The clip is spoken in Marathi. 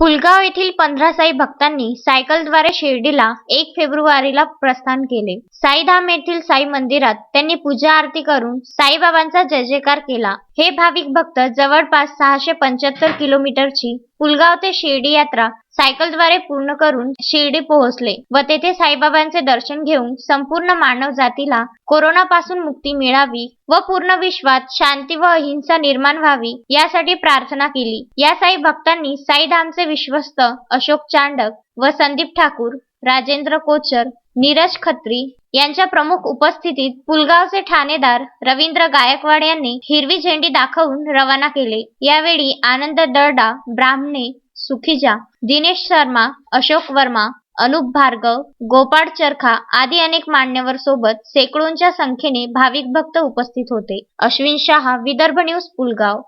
पुलगाव येथील पंधरा साई भक्तांनी सायकलद्वारे शिर्डीला एक फेब्रुवारीला प्रस्थान केले. साईधाम येथील साई मंदिरात त्यांनी पूजा आरती करून साईबाबांचा जय जयकार केला. हे भाविक भक्त जवळपास सहाशे पंच्याहत्तर किलोमीटरची पुलगाव ते शिर्डी यात्रा सायकलद्वारे पूर्ण करून शिर्डी पोहोचले व तेथे साईबाबांचे दर्शन घेऊन संपूर्ण मानव जातीला कोरोनापासून मुक्ती मिळावी व पूर्ण विश्वात शांती व अहिंसा निर्माण व्हावी यासाठी प्रार्थना केली. या साई भक्तांनी साईधामचे विश्वस्त अशोक चांडक व संदीप ठाकूर राजेंद्र कोचर नीरज खत्री यांच्या प्रमुख उपस्थितीत पुलगावचे ठाणेदार रवींद्र गायकवाड यांनी हिरवी झेंडी दाखवून रवाना केले. यावेळी आनंद दर्डा ब्राह्मणे सुखीजा दिनेश शर्मा अशोक वर्मा अनुप भार्गव गोपाळ चरखा आदी अनेक मान्यवर सोबत शेकडोंच्या संख्येने भाविक भक्त उपस्थित होते. अश्विन शहा विदर्भ न्यूज पुलगाव.